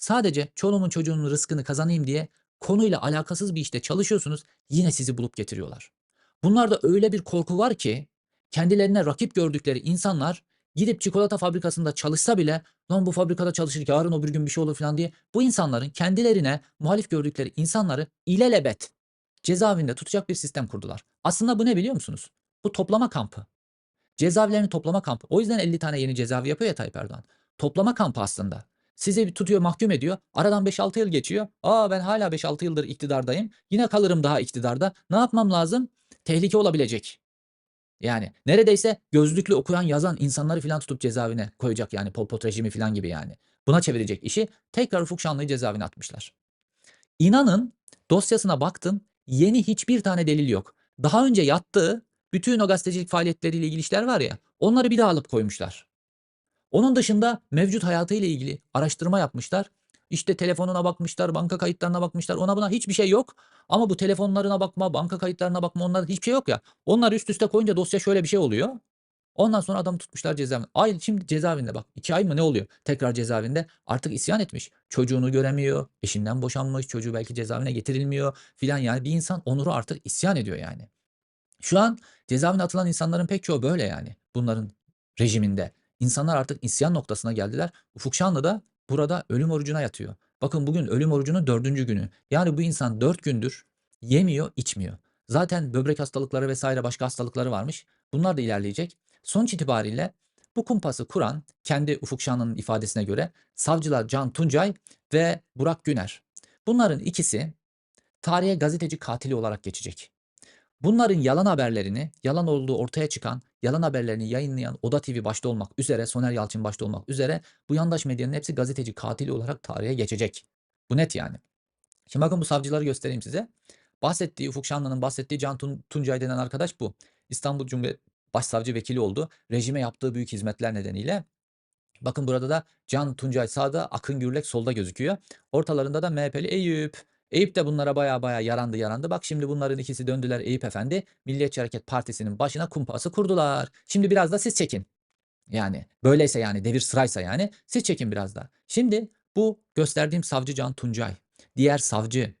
Sadece çoluğumun çocuğumun rızkını kazanayım diye konuyla alakasız bir işte çalışıyorsunuz. Yine sizi bulup getiriyorlar. Bunlarda öyle bir korku var ki kendilerine rakip gördükleri insanlar gidip çikolata fabrikasında çalışsa bile lan bu fabrikada çalışır yarın öbür gün bir şey olur falan diye bu insanların kendilerine muhalif gördükleri insanları ilelebet cezaevinde tutacak bir sistem kurdular. Aslında bu ne biliyor musunuz? Bu toplama kampı. Cezaevlerini toplama kampı. O yüzden 50 tane yeni cezaevi yapıyor ya Tayyip Erdoğan. Toplama kampı aslında. Sizi bir tutuyor mahkum ediyor. Aradan 5-6 yıl geçiyor. Aa ben hala 5-6 yıldır iktidardayım. Yine kalırım daha iktidarda. Ne yapmam lazım? Tehlike olabilecek. Yani neredeyse gözlüklü okuyan yazan insanları filan tutup cezaevine koyacak yani Pol Pot rejimi filan gibi yani. Buna çevirecek işi tekrar Ufuk Şanlı'yı cezaevine atmışlar. İnanın dosyasına baktım yeni hiçbir tane delil yok. Daha önce yattığı bütün o gazetecilik faaliyetleriyle ilgili işler var ya onları bir daha alıp koymuşlar. Onun dışında mevcut hayatıyla ilgili araştırma yapmışlar. İşte telefonuna bakmışlar, banka kayıtlarına bakmışlar. Ona buna hiçbir şey yok. Ama bu telefonlarına bakma, banka kayıtlarına bakma onlarda hiçbir şey yok ya. Onlar üst üste koyunca dosya şöyle bir şey oluyor. Ondan sonra adamı tutmuşlar cezaevinde. Ay şimdi cezaevinde bak. iki ay mı ne oluyor? Tekrar cezaevinde artık isyan etmiş. Çocuğunu göremiyor. Eşinden boşanmış. Çocuğu belki cezaevine getirilmiyor filan. Yani bir insan onuru artık isyan ediyor yani. Şu an cezaevine atılan insanların pek çoğu böyle yani. Bunların rejiminde. İnsanlar artık isyan noktasına geldiler. Ufuk Şanlı da burada ölüm orucuna yatıyor. Bakın bugün ölüm orucunun dördüncü günü. Yani bu insan dört gündür yemiyor, içmiyor. Zaten böbrek hastalıkları vesaire başka hastalıkları varmış. Bunlar da ilerleyecek. Sonuç itibariyle bu kumpası kuran kendi Ufuk Şanlı'nın ifadesine göre savcılar Can Tuncay ve Burak Güner. Bunların ikisi tarihe gazeteci katili olarak geçecek. Bunların yalan haberlerini, yalan olduğu ortaya çıkan yalan haberlerini yayınlayan Oda TV başta olmak üzere, Soner Yalçın başta olmak üzere bu yandaş medyanın hepsi gazeteci katili olarak tarihe geçecek. Bu net yani. Şimdi bakın bu savcıları göstereyim size. Bahsettiği Ufuk Şanlı'nın bahsettiği Can Tun- Tuncay denen arkadaş bu. İstanbul Cumhuriyet Başsavcı Vekili oldu. Rejime yaptığı büyük hizmetler nedeniyle. Bakın burada da Can Tuncay sağda, Akın Gürlek solda gözüküyor. Ortalarında da MHP'li Eyüp. Eyüp de bunlara baya baya yarandı yarandı. Bak şimdi bunların ikisi döndüler Eyüp Efendi. Milliyetçi Hareket Partisi'nin başına kumpası kurdular. Şimdi biraz da siz çekin. Yani böyleyse yani devir sıraysa yani siz çekin biraz da. Şimdi bu gösterdiğim savcı Can Tuncay, diğer savcı,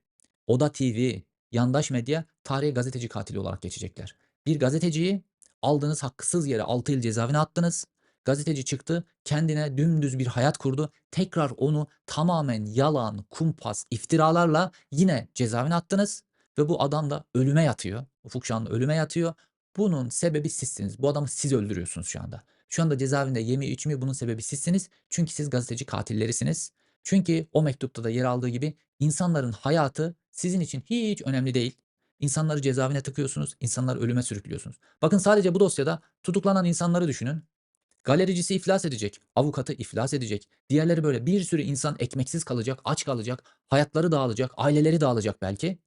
Oda TV, yandaş medya tarihi gazeteci katili olarak geçecekler. Bir gazeteciyi aldığınız haksız yere 6 yıl cezaevine attınız. Gazeteci çıktı, kendine dümdüz bir hayat kurdu. Tekrar onu tamamen yalan, kumpas, iftiralarla yine cezaevine attınız. Ve bu adam da ölüme yatıyor. Ufuk Şanlı ölüme yatıyor. Bunun sebebi sizsiniz. Bu adamı siz öldürüyorsunuz şu anda. Şu anda cezaevinde yemiyor içmiyor bunun sebebi sizsiniz. Çünkü siz gazeteci katillerisiniz. Çünkü o mektupta da yer aldığı gibi insanların hayatı sizin için hiç önemli değil. İnsanları cezaevine tıkıyorsunuz, insanları ölüme sürüklüyorsunuz. Bakın sadece bu dosyada tutuklanan insanları düşünün. Galericisi iflas edecek, avukatı iflas edecek. Diğerleri böyle bir sürü insan ekmeksiz kalacak, aç kalacak, hayatları dağılacak, aileleri dağılacak belki.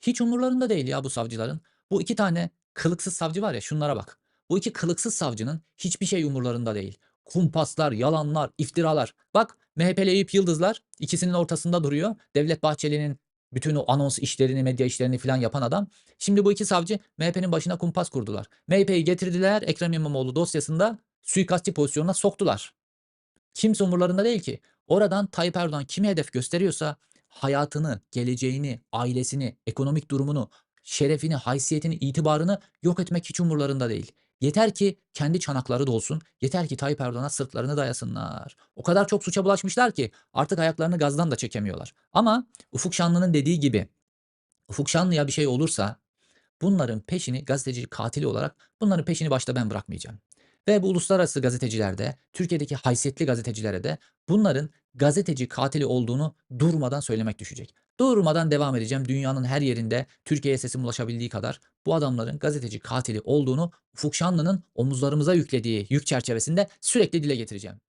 Hiç umurlarında değil ya bu savcıların. Bu iki tane kılıksız savcı var ya şunlara bak. Bu iki kılıksız savcının hiçbir şey umurlarında değil. Kumpaslar, yalanlar, iftiralar. Bak MHP'li Eyüp Yıldızlar ikisinin ortasında duruyor. Devlet Bahçeli'nin bütün o anons işlerini, medya işlerini falan yapan adam. Şimdi bu iki savcı MHP'nin başına kumpas kurdular. MHP'yi getirdiler Ekrem İmamoğlu dosyasında suikastçı pozisyonuna soktular. Kimse umurlarında değil ki. Oradan Tayyip Erdoğan kimi hedef gösteriyorsa hayatını, geleceğini, ailesini, ekonomik durumunu, şerefini, haysiyetini, itibarını yok etmek hiç umurlarında değil. Yeter ki kendi çanakları dolsun. Yeter ki Tayyip Erdoğan'a sırtlarını dayasınlar. O kadar çok suça bulaşmışlar ki artık ayaklarını gazdan da çekemiyorlar. Ama Ufuk Şanlı'nın dediği gibi Ufuk Şanlı'ya bir şey olursa bunların peşini gazeteci katili olarak bunların peşini başta ben bırakmayacağım. Ve bu uluslararası gazetecilerde, Türkiye'deki haysiyetli gazetecilere de bunların gazeteci katili olduğunu durmadan söylemek düşecek. Durmadan devam edeceğim. Dünyanın her yerinde Türkiye'ye sesim ulaşabildiği kadar bu adamların gazeteci katili olduğunu Ufuk Şanlı'nın omuzlarımıza yüklediği yük çerçevesinde sürekli dile getireceğim.